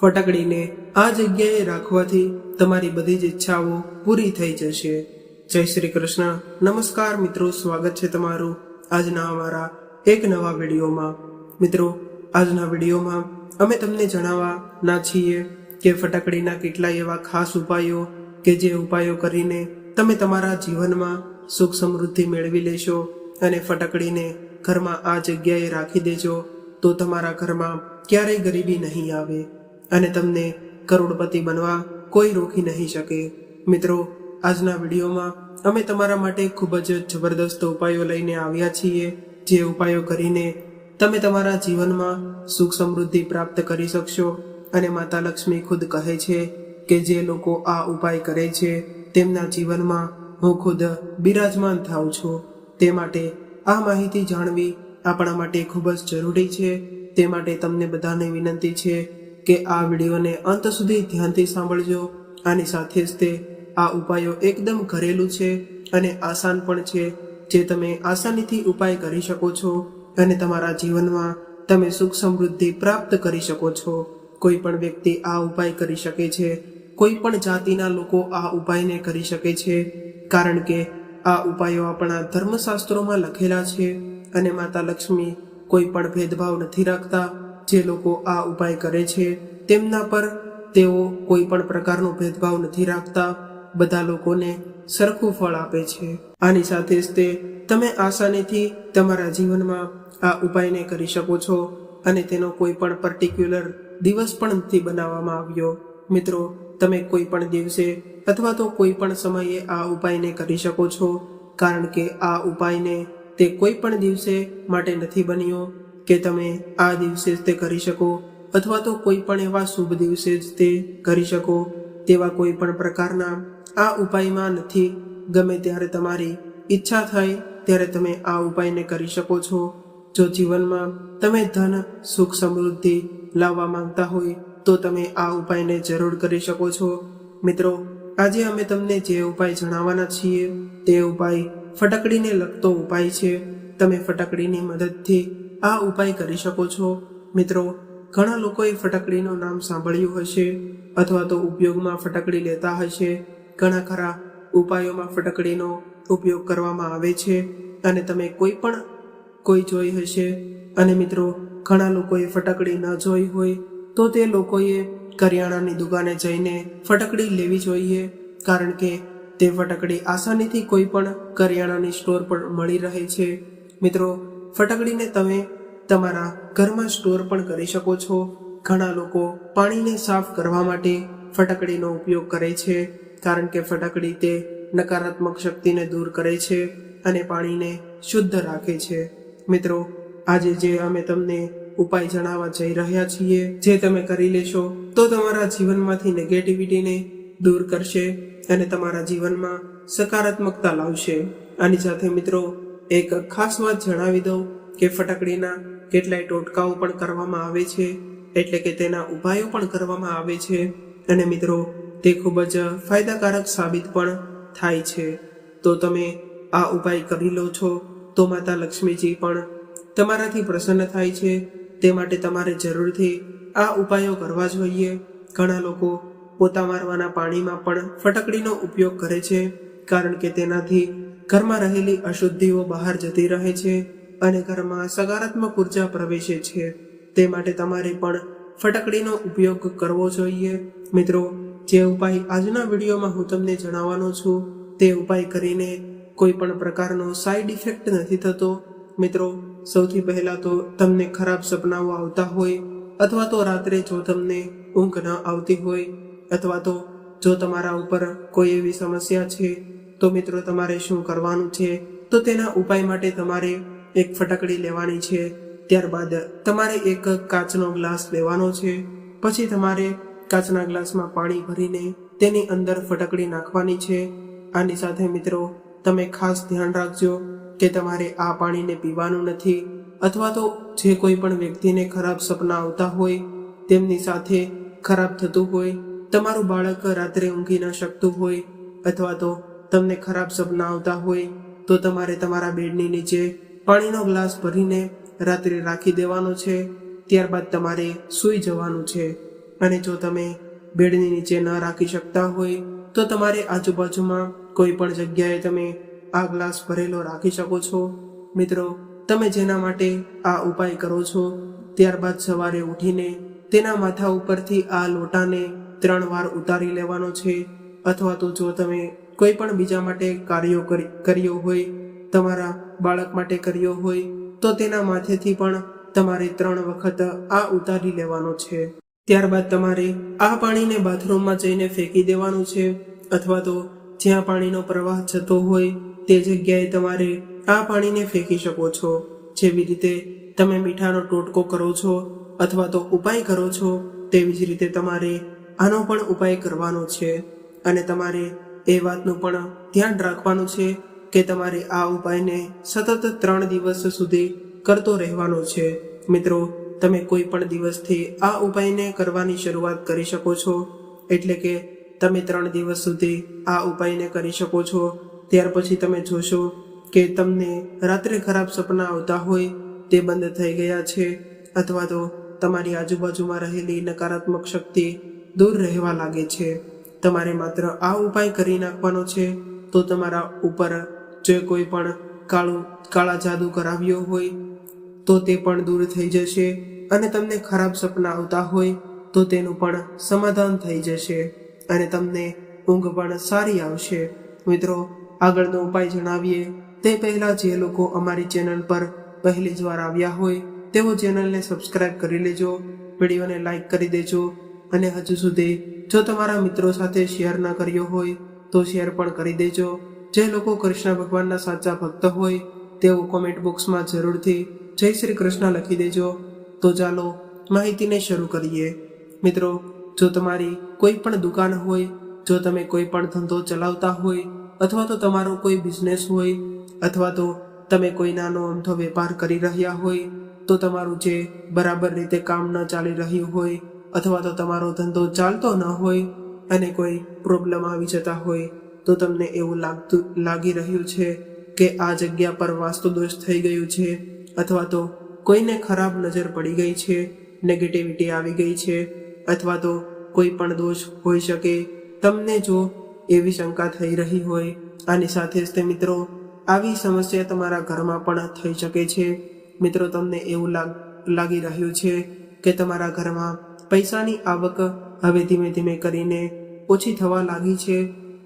ફટાકડીને આ જગ્યાએ રાખવાથી તમારી બધી જ ઈચ્છાઓ પૂરી થઈ જશે. જય શ્રી કૃષ્ણ. નમસ્કાર મિત્રો, સ્વાગત છે તમારું આજના અમારા એક નવા વિડીયોમાં. મિત્રો, આજના વિડીયોમાં અમે તમને જણાવવાના છીએ કે ફટાકડીના કેટલાય એવા ખાસ ઉપાયો કે જે ઉપાયો કરીને તમે તમારા જીવનમાં સુખ સમૃદ્ધિ મેળવી લેશો અને ફટાકડીને ઘરમાં આ જગ્યાએ રાખી દેજો, તો તમારા ઘરમાં ક્યારેય ગરીબી નહીં આવે. અને તમને કરોડપતિ બનવા કોઈ રોકી નહીં શકે. મિત્રો, આજના વિડીયોમાં અમે તમારા માટે ખૂબ જ જબરદસ્ત ઉપાયો લઈને આવ્યા છીએ, જે ઉપાયો કરીને તમે તમારા જીવનમાં સુખ સમૃદ્ધિ પ્રાપ્ત કરી શકશો અને માતા લક્ષ્મી ખુદ કહે છે કે જે લોકો આ ઉપાય કરે છે, તેમના જીવનમાં હું ખુદ બિરાજમાન થાઉં છું. તે માટે આ માહિતી જાણવી આપણા માટે ખૂબ જ જરૂરી છે. તે માટે તમને બધાને વિનંતી છે કે આ વિડીયોને અંત સુધી ધ્યાનથી સાંભળજો. આની સાથે જ તે આ ઉપાયો એકદમ ઘરેલું છે અને આસાન પણ છે, જે તમે આસાનીથી ઉપાય કરી શકો છો અને તમારા જીવનમાં તમે સુખ સમૃદ્ધિ પ્રાપ્ત કરી શકો છો. કોઈ પણ વ્યક્તિ આ ઉપાય કરી શકે છે. કોઈ પણ જાતિના લોકો આ ઉપાયને કરી શકે છે. કારણ કે આ ઉપાયો આપણા ધર્મશાસ્ત્રોમાં લખેલા છે અને માતા લક્ષ્મી કોઈ પણ ભેદભાવ નથી રાખતા. જે લોકો આ ઉપાય કરે છે, તેમના પર તેઓ કોઈ પણ પ્રકારનો ભેદભાવ નથી રાખતા. બધા લોકોને સરખું ફળ આપે છે. આની સાથે જ તે તમે આસાનીથી તમારા જીવનમાં આ ઉપાયને કરી શકો છો અને તેનો કોઈ પણ પર્ટિક્યુલર દિવસ પણ નથી બનાવવામાં આવ્યો. મિત્રો, તમે કોઈ પણ દિવસે અથવા તો કોઈ પણ સમયે આ ઉપાયને કરી શકો છો. કારણ કે આ ઉપાયને તે કોઈ પણ દિવસે માટે નથી બન્યો. કે તમે આ દિવસે જ તે કરી શકો અથવા તો કોઈ પણ એવા શુભ દિવસે જ તે કરી શકો તેવા કોઈ પણ પ્રકારના આ ઉપાયમાં નથી. ગમે ત્યારે તમારી ઈચ્છા થાય ત્યારે તમે આ ઉપાયને કરી શકો છો. જો જીવનમાં તમે ધન, સુખ, સમૃદ્ધિ લાવવા માંગતા હોય તો તમે આ ઉપાયને જરૂર કરી શકો છો. મિત્રો, આજે અમે તમને જે ઉપાય જણાવવાના છીએ તે ઉપાય ફટકડીને લગતો ઉપાય છે. તમે ફટકડીની મદદથી આ ઉપાય કરી શકો છો? મિત્રો, ઘણા લોકોએ ફટકડીનું નામ સાંભળ્યું હશે અથવા તો ઉપયોગમાં ફટકડી લેતા હશે. ઘણા ખરા ઉપાયોમાં ફટકડીનો ઉપયોગ કરવામાં આવે છે અને તમે કોઈ પણ કોઈ જોઈ હશે. અને મિત્રો, ઘણા લોકોએ ફટકડી ન જોઈ હોય તો તે લોકોએ કરિયાણાની દુકાને જઈને ફટકડી લેવી જોઈએ કારણ કે તે ફટકડી આસાનીથી કોઈ પણ કરિયાણાની સ્ટોર પર મળી રહે છે. મિત્રો ફટકડીને તમે તમારા ઘરમાં સ્ટોર પણ કરી શકો છો. ઘણા લોકો પાણીને સાફ કરવા માટે ફટકડીનો ઉપયોગ કરે છે, કારણ કે ફટકડી તે નકારાત્મક શક્તિને દૂર કરે છે અને પાણીને શુદ્ધ રાખે છે. મિત્રો, આજે જે અમે તમને ઉપાય જણાવવા જઈ રહ્યા છીએ, જે તમે કરી લેશો, તો તમારા જીવનમાંથી નેગેટિવિટીને દૂર કરશે અને તમારા જીવનમાં સકારાત્મકતા લાવશે. આની સાથે મિત્રો એક ખાસ વાત જણાવી દઉં કે ફટાકડીના કેટલાય ટોટકાઓ પણ કરવામાં આવે છે, એટલે કે તેના ઉપાયો પણ કરવામાં આવે છે અને મિત્રો, તે ખૂબ જ ફાયદાકારક સાબિત પણ થાય છે. તો તમે આ ઉપાય કરી લો છો તો માતા લક્ષ્મીજી પણ તમારાથી પ્રસન્ન થાય છે. તે માટે તમારે જરૂરથી આ ઉપાયો કરવા જોઈએ. ઘણા લોકો પોતા મારવાના પાણીમાં પણ ફટકડીનો ઉપયોગ કરે છે, કારણ કે તેનાથી ઘરમાં રહેલી અશુદ્ધિઓ બહાર જતી રહે છે અને ઘરમાં સકારાત્મક ઊર્જા પ્રવેશે છે. તે માટે તમારે પણ ફટકડીનો ઉપયોગ કરવો જોઈએ. મિત્રો, જે ઉપાય આજના વિડીયોમાં હું તમને જણાવવાનો છું, તે ઉપાય કરીને કોઈ પણ પ્રકારનો સાઈડ ઇફેક્ટ નથી થતો. મિત્રો, સૌથી પહેલાં તો તમને ખરાબ સપનાઓ આવતા હોય અથવા તો રાત્રે જો તમને ઊંઘ ન આવતી હોય અથવા તો જો તમારા ઉપર કોઈ એવી સમસ્યા છે તો મિત્રો તમારે શું કરવાનું છે? તો તેના ઉપાય માટે તમારે એક ફટકડી લેવાની છે. ત્યારબાદ તમારે એક કાચનો ગ્લાસ લેવાનો છે. પછી તમારે કાચના ગ્લાસમાં પાણી ભરીને તેની અંદર ફટકડી નાખવાની છે. આની સાથે મિત્રો, તમે ખાસ ધ્યાન રાખજો કે તમારે આ પાણીને પીવાનું નથી અથવા તો જે કોઈ પણ વ્યક્તિને ખરાબ સપના આવતા હોય તેમની સાથે ખરાબ થતું હોય, તમારું બાળક રાત્રે ઊંઘી ન શકતું હોય અથવા તો તમને ખરાબ સપના આવતા હોય, તો તમારે તમારા બેડની નીચે પાણીનો ગ્લાસ ભરીને રાત્રે રાખી દેવાનો છે. ત્યારબાદ તમારે સૂઈ જવાનું છે. અને જો તમે બેડની નીચે ન રાખી શકતા હોય, તો તમારે આજુબાજુમાં કોઈ પણ જગ્યાએ તમે આ ગ્લાસ ભરેલો રાખી શકો છો. મિત્રો, તમે જેના માટે આ ઉપાય કરો છો, ત્યારબાદ સવારે ઉઠીને તેના માથા ઉપરથી આ લોટાને ત્રણ વાર ઉતારી લેવાનો છે. અથવા તો જો તમે કોઈ પણ બીજા માટે કાર્યો કરી- કર્યો હોય, તમારા બાળક માટે કર્યો હોય, તો તેના માથેથી પણ તમારે ત્રણ વખત આ ઉતારી લેવાનો છે. ત્યારબાદ તમારે આ પાણીને બાથરૂમમાં જઈને ફેંકી દેવાનું છે, અથવા તો જ્યાં પાણીનો પ્રવાહ જતો હોય, તે જગ્યાએ તમારે આ પાણીને ફેંકી શકો છો. જેવી રીતે તમે મીઠાનો ટોટકો કરો છો, અથવા તો ઉપાય કરો છો, તેવી જ રીતે તમારે આનો પણ ઉપાય કરવાનો છે. અને તમારે એ વાતનું પણ ધ્યાન રાખવાનું છે કે તમારે આ ઉપાયને સતત ત્રણ દિવસ સુધી કરતો રહેવાનો છે. મિત્રો, તમે કોઈ પણ દિવસથી આ ઉપાયને કરવાની શરૂઆત કરી શકો છો. એટલે કે તમે ત્રણ દિવસ સુધી આ ઉપાયને કરી શકો છો. ત્યાર પછી તમે જોશો કે તમને રાત્રે ખરાબ સપના આવતા હોય, તે બંધ થઈ ગયા છે, અથવા તો તમારી આજુબાજુમાં રહેલી નકારાત્મક શક્તિ દૂર રહેવા લાગે છે. તમારે માત્ર આ ઉપાય કરી નાખવાનો છે, તો તમારા ઉપર જે કોઈ પણ કાળું, કાળા જાદુ કરાવ્યો હોય, તો તે પણ દૂર થઈ જશે અને તમને ખરાબ સપના આવતા હોય, તો તેનું પણ સમાધાન થઈ જશે અને તમને ઊંઘ પણ સારી આવશે. મિત્રો, આગળનો ઉપાય જણાવીએ. તે પહેલાં જે લોકો અમારી ચેનલ પર પહેલી જ વાર આવ્યા હોય, તેઓ ચેનલને સબસ્ક્રાઇબ કરી લેજો. વિડીયોને લાઈક કરી દેજો. અને હજુ સુધી જો તમારા મિત્રો સાથે શેર ન કર્યો હોય, તો શેર પણ કરી દેજો. જે લોકો કૃષ્ણ ભગવાનના સાચા ભક્ત હોય, તેઓ કોમેન્ટ બોક્સમાં જરૂરથી જય શ્રી કૃષ્ણ લખી દેજો. તો ચાલો, માહિતીને શરૂ કરીએ. મિત્રો, જો તમારી કોઈ પણ દુકાન હોય, જો તમે કોઈ પણ ધંધો ચલાવતા હોય, અથવા તો તમારો કોઈ બિઝનેસ હોય, અથવા તો તમે કોઈ નાનો અમથો વેપાર કરી રહ્યા હોય, તો તમારું જે બરાબર રીતે કામ ન ચાલી રહ્યું હોય અથવા તો તમારો ધંધો ચાલતો ન હોય અને કોઈ પ્રોબ્લેમ આવી જતા હોય, તો તમને એવું લાગતું, લાગી રહ્યું છે કે આ જગ્યા પર વાસ્તુ દોષ થઈ ગયું છે અથવા તો કોઈને ખરાબ નજર પડી ગઈ છે નેગેટિવિટી આવી ગઈ છે અથવા તો કોઈ પણ દોષ હોઈ શકે, તમને જો એવી શંકા થઈ રહી હોય, આની સાથે જ તે મિત્રો આવી સમસ્યા તમારા ઘરમાં પણ થઈ શકે છે. મિત્રો, તમને એવું લાગ, લાગી રહ્યું છે કે તમારા ઘરમાં પૈસાની આવક હવે ધીમે ધીમે કરીને ઓછી થવા લાગી છે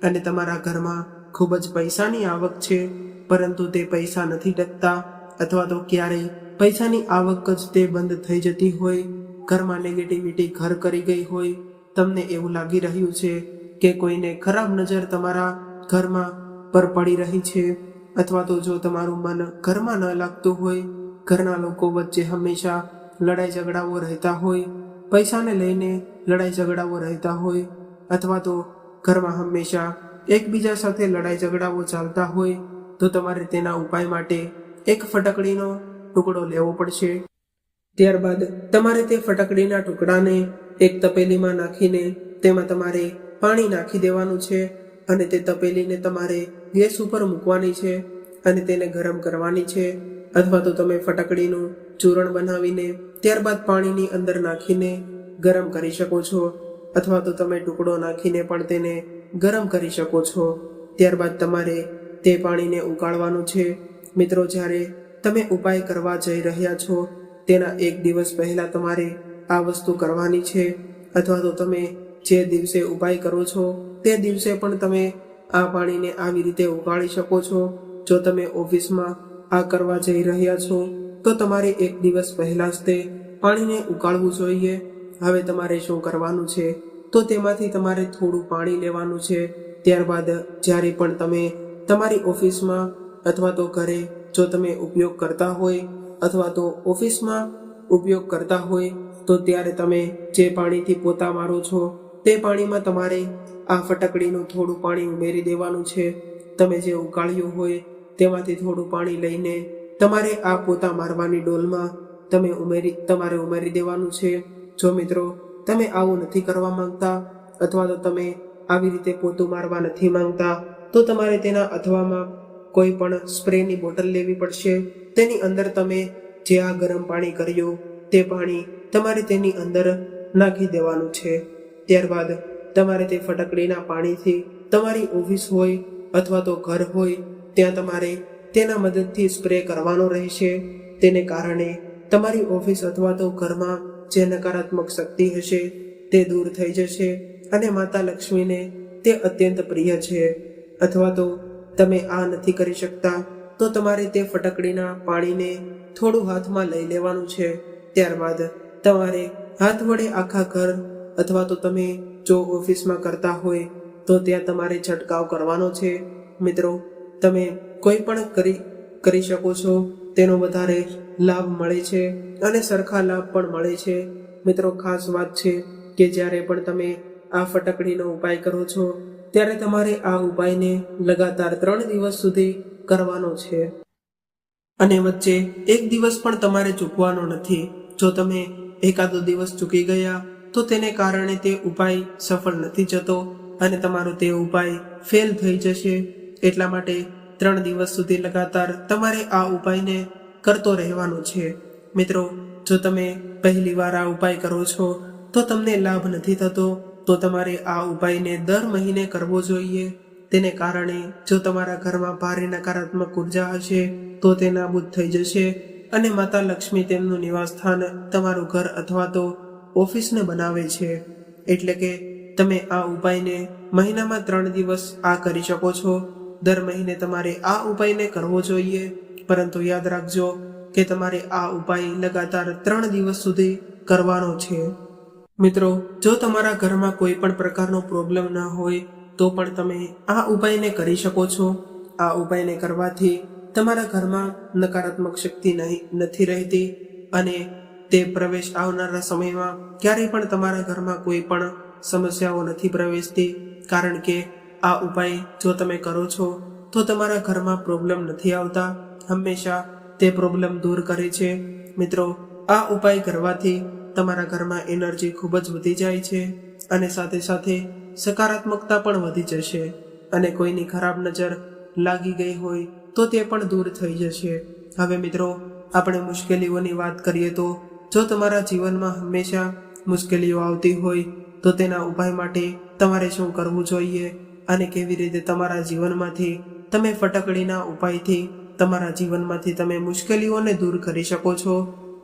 અને તમારા ઘરમાં ખૂબ જ પૈસાની આવક છે, પરંતુ તે પૈસા નથી ટકતા અથવા તો ક્યારેય પૈસાની આવક જ તે બંધ થઈ જતી હોય, ઘરમાં નેગેટિવિટી ઘર કરી ગઈ હોય. તમને એવું લાગી રહ્યું છે કે કોઈને ખરાબ નજર તમારા ઘરમાં પર પડી રહી છે અથવા તો જો તમારું મન ઘરમાં ન લાગતું હોય, ઘરના લોકો વચ્ચે હંમેશા લડાઈ ઝઘડાઓ રહેતા હોય પૈસાને લઈને લડાઈ ઝઘડાઓ રહેતા હોય અથવા તો ઘરમાં હંમેશા એકબીજા સાથે લડાઈ ઝઘડાઓ ચાલતા હોય, તો તમારે તેના ઉપાય માટે એક ફટકડીનો ટુકડો લેવો પડશે. ત્યારબાદ તમારે તે ફટકડીના ટુકડાને એક તપેલીમાં નાખીને તેમાં તમારે પાણી નાખી દેવાનું છે અને તે તપેલીને તમારે ગેસ ઉપર મૂકવાની છે અને તેને ગરમ કરવાની છે. અથવા તો તમે ફટકડીનું ચૂરણ બનાવીને, ત્યારબાદ પાણીની અંદર નાખીને ગરમ કરી શકો છો. અથવા તો તમે ટુકડો નાખીને પણ તેને ગરમ કરી શકો છો. ત્યારબાદ તમારે તે પાણીને ઉકાળવાનું છે. મિત્રો, જ્યારે તમે ઉપાય કરવા જઈ રહ્યા છો, તેના એક દિવસ પહેલાં તમારે આ વસ્તુ કરવાની છે. અથવા તો તમે જે દિવસે ઉપાય કરો છો, તે દિવસે પણ તમે આ પાણીને આવી રીતે ઉકાળી શકો છો. જો તમે ઓફિસમાં આ કરવા જઈ રહ્યા છો તો તમારે એક દિવસ પહેલાં જ તે પાણીને ઉકાળવું જોઈએ. હવે તમારે શું કરવાનું છે? તો તેમાંથી તમારે થોડું પાણી લેવાનું છે. ત્યારબાદ જ્યારે પણ તમે તમારી ઓફિસમાં અથવા તો ઘરે જો તમે ઉપયોગ કરતા હોય અથવા તો ઓફિસમાં ઉપયોગ કરતા હોય, તો ત્યારે તમે જે પાણીથી પોતા મારો છો તે પાણીમાં તમારે આ ફટકડીનું થોડું પાણી ઉમેરી દેવાનું છે. તમે જે ઉકાળ્યું હોય તેમાંથી થોડું પાણી લઈને તમારે આ પોતા મારવાની ડોલમાં તમે ઉમેરી, તમારે ઉમેરી દેવાનું છે? જો મિત્રો, તમે આવું નથી કરવા માંગતા, અથવા તો તમે આવી રીતે પોતું મારવા નથી માંગતા, તો તમારે તેના અથવામાં કોઈ પણ સ્પ્રેની બોટલ લેવી પડશે. તેની અંદર તમે જે આ ગરમ પાણી કર્યું, તે પાણી તમારે તેની અંદર નાખી દેવાનું છે. ત્યારબાદ તમારે તે ફટકડીના પાણીથી તમારી ઓફિસ હોય અથવા તો ઘર હોય, ત્યાં તમારે તેના મદદથી સ્પ્રે કરવાનો રહેશે. તેને કારણે તમારી ઓફિસ અથવા તો ઘરમાં જે નકારાત્મક શક્તિ હશે તે દૂર થઈ જશે અને માતા લક્ષ્મીને તે અત્યંત પ્રિય છે. અથવા તો તમે આ નથી કરી શકતા, તો તમારે તે ફટકડીના પાણીને થોડું હાથમાં લઈ લેવાનું છે. ત્યારબાદ તમારે હાથ વડે આખા ઘર અથવા તો તમે જો ઓફિસમાં કરતા હોય, તો ત્યાં તમારે છંટકાવ કરવાનો છે. મિત્રો, તમે કોઈ પણ કરી કરી શકો છો, તેનો વધારે લાભ મળે છે અને સરખા લાભ પણ મળે છે. મિત્રો, ખાસ વાત છે કે જ્યારે પણ તમે આ ફટકડીનો ઉપાય કરો છો, ત્યારે તમારે આ ઉપાયને લગાતાર ત્રણ દિવસ સુધી કરવાનો છે. અને વચ્ચે એક દિવસ પણ તમારે ચૂકવાનો નથી. જો તમે એકાદો દિવસ ચૂકી ગયા, તો તેને કારણે તે ઉપાય સફળ નથી જતો અને તમારો તે ઉપાય ફેલ થઈ જશે. એટલા માટે ત્રણ દિવસ સુધી લગાતાર તમારે આ ઉપાયને કરતો રહેવાનો છે. મિત્રો, જો તમે પહેલી વાર આ ઉપાય કરો છો, તો તમને લાભ નથી થતો, તો તમારે આ ઉપાયને દર મહિને કરવો જોઈએ. તેને કારણે જો તમારા ઘરમાં ભારે નકારાત્મક ઊર્જા હશે, તો તે નાબૂદ થઈ જશે અને માતા લક્ષ્મી તેમનું નિવાસસ્થાન તમારું ઘર અથવા તો ઓફિસને બનાવે છે. એટલે કે તમે આ ઉપાયને મહિનામાં ત્રણ દિવસ આ કરી શકો છો. દર મહિને તમારે આ ઉપાયને કરવો જોઈએ. પરંતુ યાદ રાખજો કે તમારે આ ઉપાય લગાતાર ત્રણ દિવસ સુધી કરવાનો છે. મિત્રો, જો તમારા ઘરમાં કોઈ પણ પ્રકારનો પ્રોબ્લેમ ન હોય, તો પણ તમે આ ઉપાયને કરી શકો છો. આ ઉપાયને કરવાથી તમારા ઘરમાં નકારાત્મક શક્તિ નહીં, નથી રહેતી અને તે પ્રવેશ આવનારા સમયમાં ક્યારેય પણ તમારા ઘરમાં કોઈ પણ સમસ્યાઓ નથી પ્રવેશતી. કારણ કે આ ઉપાય જો તમે કરો છો, તો તમારા ઘરમાં પ્રોબ્લેમ નથી આવતા. હંમેશા તે પ્રોબ્લેમ દૂર કરે છે. મિત્રો, આ ઉપાય કરવાથી તમારા ઘરમાં એનર્જી ખૂબ જ વધી જાય છે અને સાથે સાથે સકારાત્મકતા પણ વધી જશે અને કોઈની ખરાબ નજર લાગી ગઈ હોય તો તે પણ દૂર થઈ જશે. હવે મિત્રો, આપણે મુશ્કેલીઓની વાત કરીએ તો, જો તમારા જીવનમાં હંમેશા મુશ્કેલીઓ આવતી હોય, તો તેના ઉપાય માટે તમારે શું કરવું જોઈએ? અને કેવી રીતે તમારા જીવનમાંથી તમે ફટકડીના ઉપાયથી તમારા જીવનમાંથી તમે મુશ્કેલીઓને દૂર કરી શકો છો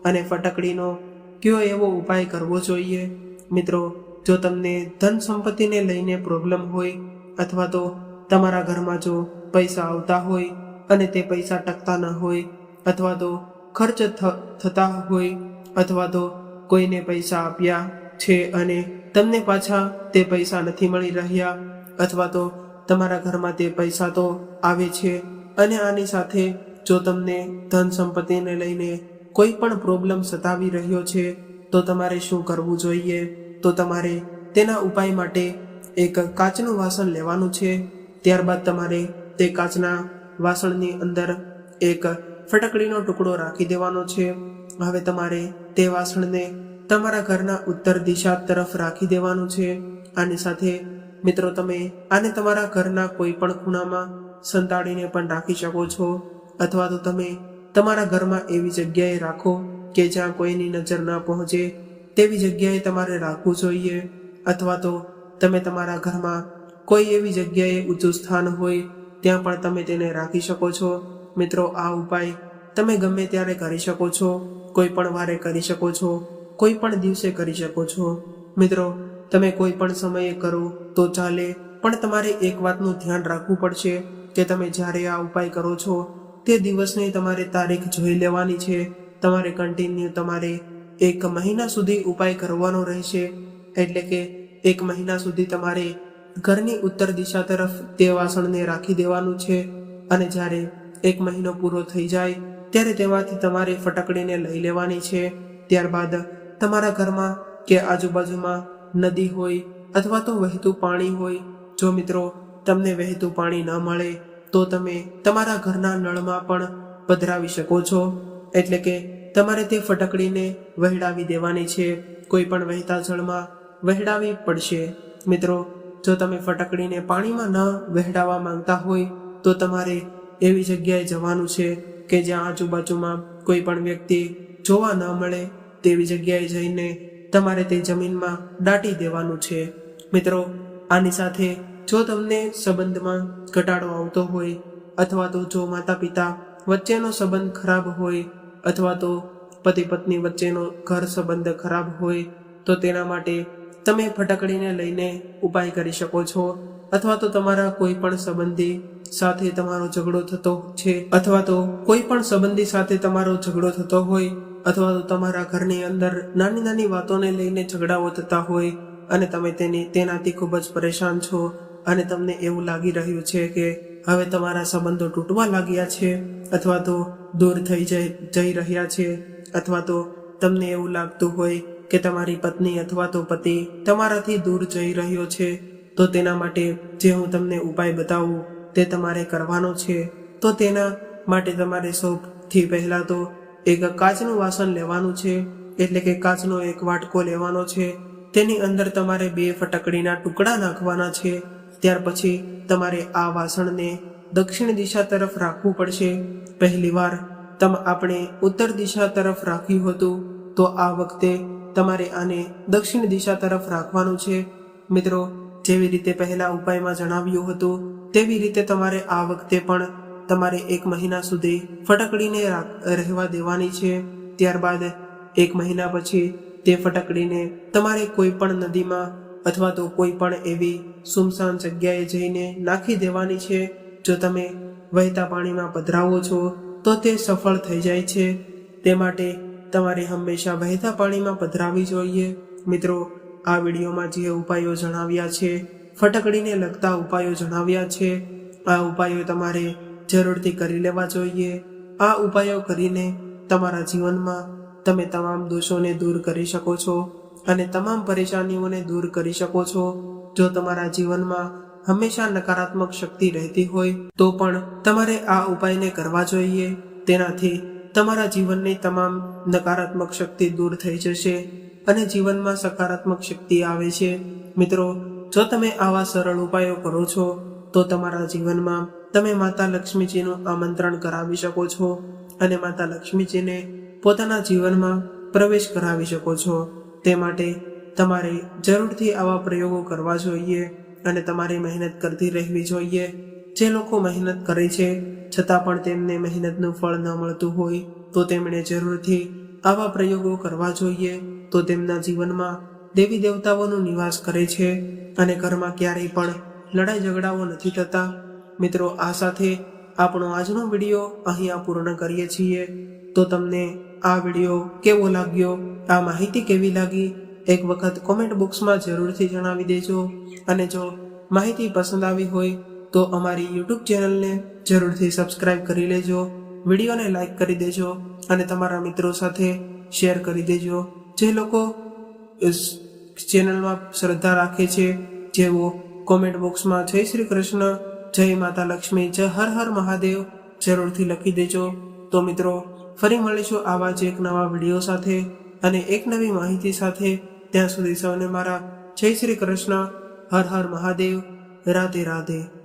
અને ફટકડીનો કયો એવો ઉપાય કરવો જોઈએ? મિત્રો, જો તમને ધન સંપત્તિને લઈને પ્રોબ્લેમ હોય અથવા તો તમારા ઘરમાં જો પૈસા આવતા હોય અને તે પૈસા ટકતા ન હોય અથવા તો ખર્ચ થતા હોય અથવા તો કોઈને પૈસા આપ્યા છે અને તમને પાછા તે પૈસા નથી મળી રહ્યા અથવા તો તમારા ઘરમાં તે પૈસા તો આવે છે અને આની સાથે જો તમને ધન સંપત્તિને લઈને કોઈ પણ પ્રોબ્લેમ સતાવી રહ્યો છે, તો તમારે શું કરવું જોઈએ? તો તમારે તેના ઉપાય માટે એક કાચનું વાસણ લેવાનું છે. ત્યારબાદ તમારે તે કાચના વાસણની અંદર એક ફટકડીનો ટુકડો રાખી દેવાનો છે. હવે તમારે તે વાસણને તમારા ઘરના ઉત્તર દિશા તરફ રાખી દેવાનું છે. આની સાથે મિત્રો, તમે આને તમારા ઘરના કોઈ પણ ખૂણામાં સંતાડીને પણ રાખી શકો છો. અથવા તો તમે તમારા ઘરમાં એવી જગ્યાએ રાખો કે જ્યાં કોઈની નજર ન પહોંચે. તેવી જગ્યાએ તમારે રાખવું જોઈએ. અથવા તો તમે તમારા ઘરમાં કોઈ એવી જગ્યાએ ઊંચું સ્થાન હોય, ત્યાં પણ તમે તેને રાખી શકો છો. મિત્રો, આ ઉપાય તમે ગમે ત્યારે કરી શકો છો. કોઈ પણ વારે કરી શકો છો. કોઈ પણ દિવસે કરી શકો છો. મિત્રો તમે કોઈ પણ સમયે કરો તો ચાલે. પણ તમારે એક વાતનું ધ્યાન રાખવું પડશે કે તમે જ્યારે આ ઉપાય કરો છો, તે દિવસની તમારે તારીખ જોઈ લેવાની છે. તમારે કન્ટિન્યુ તમારે એક મહિના સુધી ઉપાય કરવાનો રહેશે. એટલે કે એક મહિના સુધી તમારે ઘરની ઉત્તર દિશા તરફ તે વાસણને રાખી દેવાનું છે. અને જ્યારે એક મહિનો પૂરો થઈ જાય, ત્યારે તેમાંથી તમારે ફટકડીને લઈ લેવાની છે. ત્યારબાદ તમારા ઘરમાં કે આજુબાજુમાં નદી હોય અથવા તો વહેતું પાણી હોય, જો મિત્રો તમને વહેતું પાણી ન મળે, તો તમે તમારા ઘરના નળમાં પણ પધરાવી શકો છો. એટલે કે તમારે તે ફટકડીને વહેડાવી દેવાની છે. કોઈ પણ વહેતા જળમાં વહેડાવી પડશે. મિત્રો, જો તમે ફટકડીને પાણીમાં ન વહેડાવા માંગતા હોય, તો તમારે એવી જગ્યાએ જવાનું છે કે જ્યાં આજુબાજુમાં કોઈ પણ વ્યક્તિ જોવા ન મળે, તેવી જગ્યાએ જઈને તમારે તે જમીનમાં દાટી દેવાનું છે. મિત્રો, આની સાથે જો તમને સંબંધમાં ઘટાડો આવતો હોય, અથવા તો જો માતા પિતા વચ્ચેનો સંબંધ ખરાબ હોય, અથવા તો પતિ પત્ની વચ્ચેનો ઘર સંબંધ ખરાબ હોય, તો તેના માટે તમે ફટકડીને લઈને ઉપાય કરી શકો છો. અથવા તો તમારા કોઈ પણ સંબંધી સાથે તમારો ઝઘડો થતો છે, અથવા તો કોઈ પણ સંબંધી સાથે તમારો ઝઘડો થતો હોય અથવા તો તમારા ઘરની અંદર નાની નાની વાતોને લઈને ઝઘડાઓ થતા હોય અને તમે તેની, તેનાથી ખૂબ જ પરેશાન છો અને તમને એવું લાગી રહ્યું છે કે હવે તમારા સંબંધો તૂટવા લાગ્યા છે અથવા તો દૂર થઈ જઈ રહ્યા છે અથવા તો તમને એવું લાગતું હોય કે તમારી પત્ની અથવા તો પતિ તમારાથી દૂર જઈ રહ્યો છે, તો તેના માટે જે હું તમને ઉપાય બતાવું તે તમારે કરવાનો છે. તો તેના માટે તમારે સૌથી પહેલાં તો એક કાચનું વાસણ લેવાનું છે, એટલે કે કાચનો એક વાટકો લેવાનો છે. તેની અંદર તમારે બે ફટકડીના ટુકડા નાખવાના છે. ત્યાર પછી તમારે આ વાસણને દક્ષિણ દિશા તરફ રાખવું પડશે. પહેલીવાર તમ આપણે ઉત્તર દિશા તરફ રાખ્યું હતું, તો આ વખતે તમારે આને દક્ષિણ દિશા તરફ રાખવાનું છે. મિત્રો, જેવી રીતે પહેલા ઉપાયમાં જણાવ્યું હતું, તેવી રીતે તમારે આ વખતે પણ તમારે એક મહિના સુધી ફટકડીને રહેવા દેવાની છે. ત્યારબાદ એક મહિના પછી તે ફટકડીને તમારે કોઈ પણ નદીમાં અથવા તો કોઈ પણ એવી સુમસાન જગ્યાએ જઈને નાખી દેવાની છે. જો તમે વહેતા પાણીમાં પધરાવો છો, તો તે સફળ થઈ જાય છે. તે માટે તમારે હંમેશા વહેતા પાણીમાં પધરાવી જોઈએ. મિત્રો, આ વિડીયોમાં જે ઉપાયો જણાવ્યા છે, ફટકડીને લગતા ઉપાયો જણાવ્યા છે. આ ઉપાયો તમારે જરૂરથી કરી લેવા જોઈએ. આ ઉપાયો કરીને તમારા જીવનમાં તમે તમામ દોષોને દૂર કરી શકો છો અને તમામ પરેશાનીઓને દૂર કરી શકો છો. જો તમારા જીવનમાં હંમેશા નકારાત્મક શક્તિ રહેતી હોય, તો પણ તમારે આ ઉપાયને કરવા જોઈએ. તેનાથી તમારા જીવનની તમામ નકારાત્મક શક્તિ દૂર થઈ જશે અને જીવનમાં સકારાત્મક શક્તિ આવે છે. મિત્રો, જો તમે આવા સરળ ઉપાયો કરો છો, તો તમારા જીવનમાં તમે માતા લક્ષ્મીજીનું આમંત્રણ કરાવી શકો છો અને માતા લક્ષ્મીજીને પોતાના જીવનમાં પ્રવેશ કરાવી શકો છો. તે માટે તમારે જરૂરથી આવા પ્રયોગો કરવા જોઈએ અને તમારી મહેનત કરતી રહેવી જોઈએ. જે લોકો મહેનત કરે છે, છતાં પણ તેમને મહેનતનું ફળ ન મળતું હોય, તો તેમણે જરૂરથી આવા પ્રયોગો કરવા જોઈએ. તો તેમના જીવનમાં દેવી દેવતાઓનો નિવાસ કરે છે અને ઘરમાં ક્યારેય પણ લડાઈ ઝઘડાઓ નથી થતા. મિત્રો, આ સાથે આપણો આજનો વીડિયો અહીંયા પૂર્ણ કરીએ છીએ. તો તમને આ વીડિયો કેવો લાગ્યો, આ માહિતી કેવી લાગી, એક વખત કોમેન્ટ બોક્સમાં જરૂરથી જણાવી દેજો. અને જો માહિતી પસંદ આવી હોય, તો અમારી યુટ્યુબ ચેનલને જરૂરથી સબસ્ક્રાઇબ કરી લેજો. વિડીયોને લાઈક કરી દેજો અને તમારા મિત્રો સાથે શેર કરી દેજો. જે લોકો ચેનલમાં શ્રદ્ધા રાખે છે, જેઓ કોમેન્ટ બોક્સમાં જય શ્રી કૃષ્ણ જય માતા લક્ષ્મી, જય હર હર મહાદેવ. જરૂરથી લખી દેજો. તો મિત્રો, ફરી મળીશું આવા જ એક નવા વીડિયો સાથે અને એક નવી માહિતી સાથે. ત્યાં સુધી સૌને મારા જય શ્રી કૃષ્ણ, હર હર મહાદેવ. રાધે રાધે.